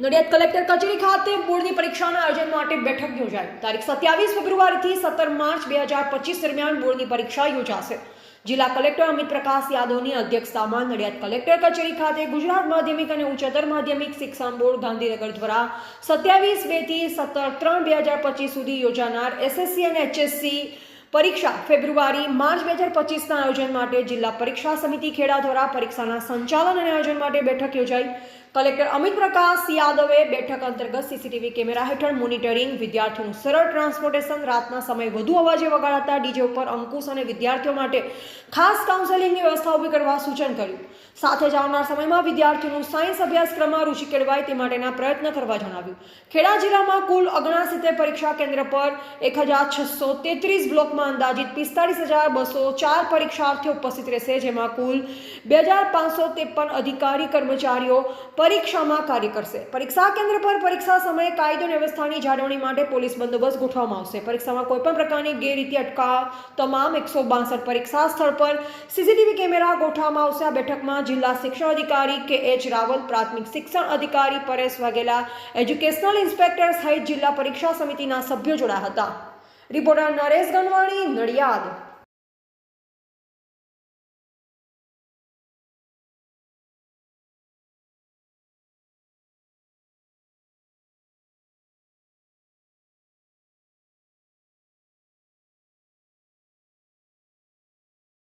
Nadiad collector કચેરી ખાતે બોર્ડની પરીક્ષાના આયોજન માટે બેઠક યોજાઈ. તારીખ સત્યાવીસ ફેબ્રુઆરીથી સત્તર માર્ચ બે હજાર પચીસ દરમિયાન બોર્ડની પરીક્ષા યોજાશે. જિલ્લા કલેક્ટર અમિત પ્રકાશ યાદવની અધ્યક્ષતામાં નડિયાદ કલેક્ટર કચેરી ખાતે ગુજરાત માધ્યમિક અને ઉચ્ચતર માધ્યમિક શિક્ષણ બોર્ડ ગાંધીનગર દ્વારા સત્યાવીસ બેથી સત્તર ત્રણ બે હજાર પચીસ સુધી યોજાનાર એસએસસી અને એચએસસી પરીક્ષા ફેબ્રુઆરી, માર્ચ બે હજાર પચીસના આયોજન માટે જિલ્લા પરીક્ષા સમિતિ ખેડા દ્વારા પરીક્ષાના સંચાલન અને આયોજન માટે બેઠક યોજાઈ. કલેક્ટર અમિત પ્રકાશ યાદવે બેઠક અંતર્ગત સીસીટીવી કેમેરા હેઠળ મોનિટરિંગ, વિદ્યાર્થીઓનું સરળ ટ્રાન્સપોર્ટેશન, રાતના સમયે વધુ અવાજે વગાડાતા ડીજે ઉપર અંકુશ અને વિદ્યાર્થીઓ માટે ખાસ કાઉન્સેલિંગની વ્યવસ્થા ઊભી કરવા સૂચન કર્યું. સાથે જ આવનાર સમયમાં વિદ્યાર્થીઓનું સાયન્સ અભ્યાસક્રમમાં રુચિ કેળવાય તે માટેના પ્રયત્ન કરવા જણાવ્યું. ખેડા જિલ્લામાં કુલ ઓગણસિત્તેર પરીક્ષા કેન્દ્ર પર એક હજાર છસો તેત્રીસ બ્લોકમાં અંદાજિત પિસ્તાળીસ હજાર બસો ચાર પરીક્ષાર્થીઓ ઉપસ્થિત રહેશે, જેમાં કુલ બે હજાર પાંચસો ત્રેપન અધિકારી કર્મચારીઓ પરીક્ષામાં કાર્ય કરશે. પરીક્ષા કેન્દ્ર પર પરીક્ષા સમયે કાયદો વ્યવસ્થાની જાળવણી માટે પોલીસ બંદોબસ્ત ગોઠવવામાં આવશે. પરીક્ષામાં કોઈપણ પ્રકારની ગેરરીતિ, અટકાવ, તમામ એકસો બાસઠ પરીક્ષા સ્થળ પર સીસીટીવી કેમેરા ગોઠવવામાં આવશે. આ બેઠકમાં જિલ્લા શિક્ષણ અધિકારી કે એચ રાવલ, પ્રાથમિક શિક્ષણ અધિકારી પરેશ વાઘેલા, એજ્યુકેશનલ ઇન્સ્પેક્ટર સહિત જિલ્લા પરીક્ષા સમિતિના સભ્યો જોડાયા હતા. રિપોર્ટર નરેશ ગનવાણી, નડિયાદ.